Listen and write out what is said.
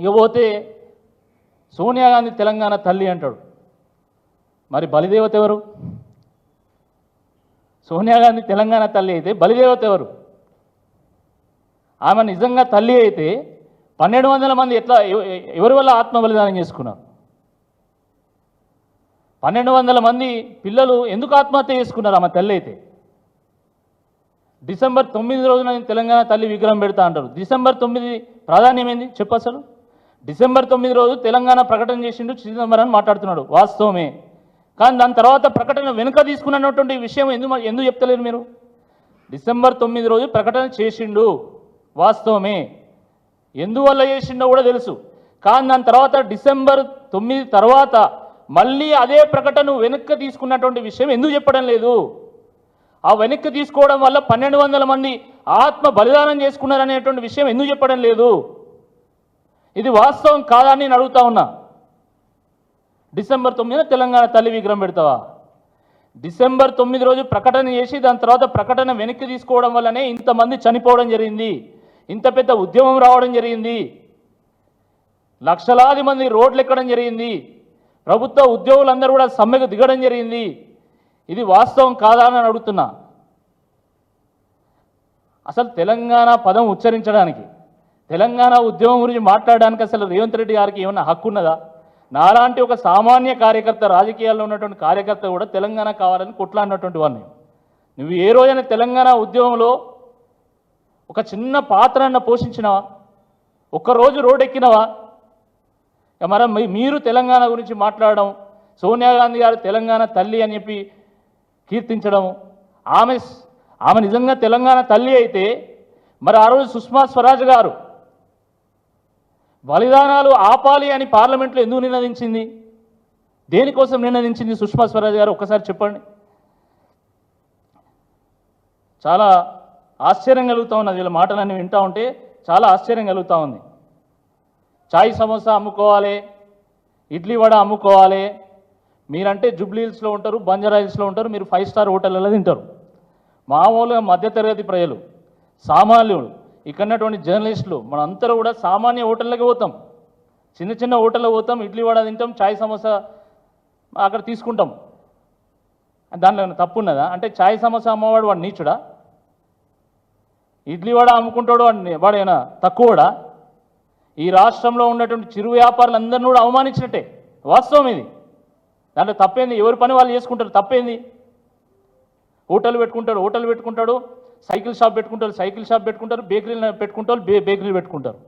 ఇకపోతే సోనియా గాంధీ తెలంగాణ తల్లి అంటాడు. మరి బలిదేవత ఎవరు? సోనియా గాంధీ తెలంగాణ తల్లి అయితే బలిదేవత ఎవరు? ఆమె నిజంగా తల్లి అయితే పన్నెండు వందల మంది ఎట్లా ఎవరి వల్ల ఆత్మ బలిదానం చేసుకున్నారు? పన్నెండు వందల మంది పిల్లలు ఎందుకు ఆత్మహత్య చేసుకున్నారు ఆమె తల్లి అయితే? డిసెంబర్ తొమ్మిది రోజున తెలంగాణ తల్లి విగ్రహం పెడతా అంటారు. డిసెంబర్ తొమ్మిది ప్రాధాన్యం ఏంది చెప్పు అసలు. డిసెంబర్ తొమ్మిది రోజు తెలంగాణ ప్రకటన చేసిండు చిదంబరం మాట్లాడుతున్నాడు వాస్తవమే. కానీ దాని తర్వాత ప్రకటన వెనుక తీసుకున్నటువంటి విషయం ఎందుకు ఎందుకు చెప్తలేరు మీరు? డిసెంబర్ తొమ్మిది రోజు ప్రకటన చేసిండు వాస్తవమే. ఎందువల్ల చేసిండో కూడా తెలుసు. కానీ దాని తర్వాత డిసెంబర్ తొమ్మిది తర్వాత మళ్ళీ అదే ప్రకటన వెనక్కి తీసుకున్నటువంటి విషయం ఎందుకు చెప్పడం లేదు? ఆ వెనక్కి తీసుకోవడం వల్ల పన్నెండు వందల మంది ఆత్మ బలిదానం చేసుకున్నారనేటువంటి విషయం ఎందుకు చెప్పడం లేదు? ఇది వాస్తవం కాదా అని నేను అడుగుతా ఉన్నా. డిసెంబర్ తొమ్మిదిన తెలంగాణ తల్లి విగ్రహం పెడతావా? డిసెంబర్ తొమ్మిది రోజు ప్రకటన చేసి దాని తర్వాత ప్రకటన వెనక్కి తీసుకోవడం వల్లనే ఇంతమంది చనిపోవడం జరిగింది. ఇంత పెద్ద ఉద్యమం రావడం జరిగింది. లక్షలాది మంది రోడ్లు ఎక్కడం జరిగింది. ప్రభుత్వ ఉద్యోగులందరూ కూడా సమ్మెకు దిగడం జరిగింది. ఇది వాస్తవం కాదా అని అడుగుతున్నా. అసలు తెలంగాణ పదం ఉచ్చరించడానికి తెలంగాణ ఉద్యమం గురించి మాట్లాడడానికి అసలు రేవంత్ రెడ్డి గారికి ఏమన్నా హక్కు ఉన్నదా? నాలాంటి ఒక సామాన్య కార్యకర్త రాజకీయాల్లో ఉన్నటువంటి కార్యకర్త కూడా తెలంగాణ కావాలని కొట్లాడినటువంటి వాడిని. నువ్వు ఏ రోజైనా తెలంగాణ ఉద్యమంలో ఒక చిన్న పాత్రన్న పోషించినవా? ఒక్కరోజు రోడ్ ఎక్కినవా మరి మీరు తెలంగాణ గురించి మాట్లాడడం సోనియా గాంధీ గారు తెలంగాణ తల్లి అని చెప్పి కీర్తించడం ఆమె ఆమె నిజంగా తెలంగాణ తల్లి అయితే మరి ఆ రోజు సుష్మా స్వరాజ్ గారు బలిదానాలు ఆపాలి అని పార్లమెంట్లో ఎందుకు నినదించింది? దేనికోసం నినదించింది సుష్మా స్వరాజ్ గారు? ఒక్కసారి చెప్పండి. చాలా ఆశ్చర్యం కలుగుతూ ఉన్నది. వీళ్ళ మాటలన్నీ వింటూ ఉంటే చాలా ఆశ్చర్యం కలుగుతూ ఉంది. చాయ్ సమోసా అమ్ముకోవాలి ఇడ్లీ వడ అమ్ముకోవాలి. మీరంటే జుబ్లీహిల్స్లో ఉంటారు బంజారాహిల్స్లో ఉంటారు మీరు ఫైవ్ స్టార్ హోటళ్ళలో తింటారు. మామూలుగా మధ్యతరగతి ప్రజలు సామాన్యులు ఇక్కడ ఉన్నటువంటి జర్నలిస్టులు మనందరూ కూడా సామాన్య హోటళ్ళకి పోతాం. చిన్న చిన్న హోటళ్ళకి పోతాం ఇడ్లీ వడ తింటాం చాయ్ సమోసా అక్కడ తీసుకుంటాం. దాంట్లో ఏమైనా తప్పు ఉన్నదా? అంటే చాయ్ సమోసా అమ్మవాడు వాడు నీచుడా? ఇడ్లీ వడ అమ్ముకుంటాడు వాడు వాడేనా తక్కువడా? ఈ రాష్ట్రంలో ఉన్నటువంటి చిరు వ్యాపారులందరినీ కూడా అవమానించినట్టే. వాస్తవం ఇది. దాంట్లో తప్పేంది? ఎవరి పని వాళ్ళు చేసుకుంటారు? తప్పేంది? హోటల్ పెట్టుకుంటాడు హోటల్ పెట్టుకుంటాడు. సైకిల్ షాప్ పెట్టుకుంటారు సైకిల్ షాప్ పెట్టుకుంటారు బేకరీలు పెట్టుకుంటారు బే బేకరీలు పెట్టుకుంటారు.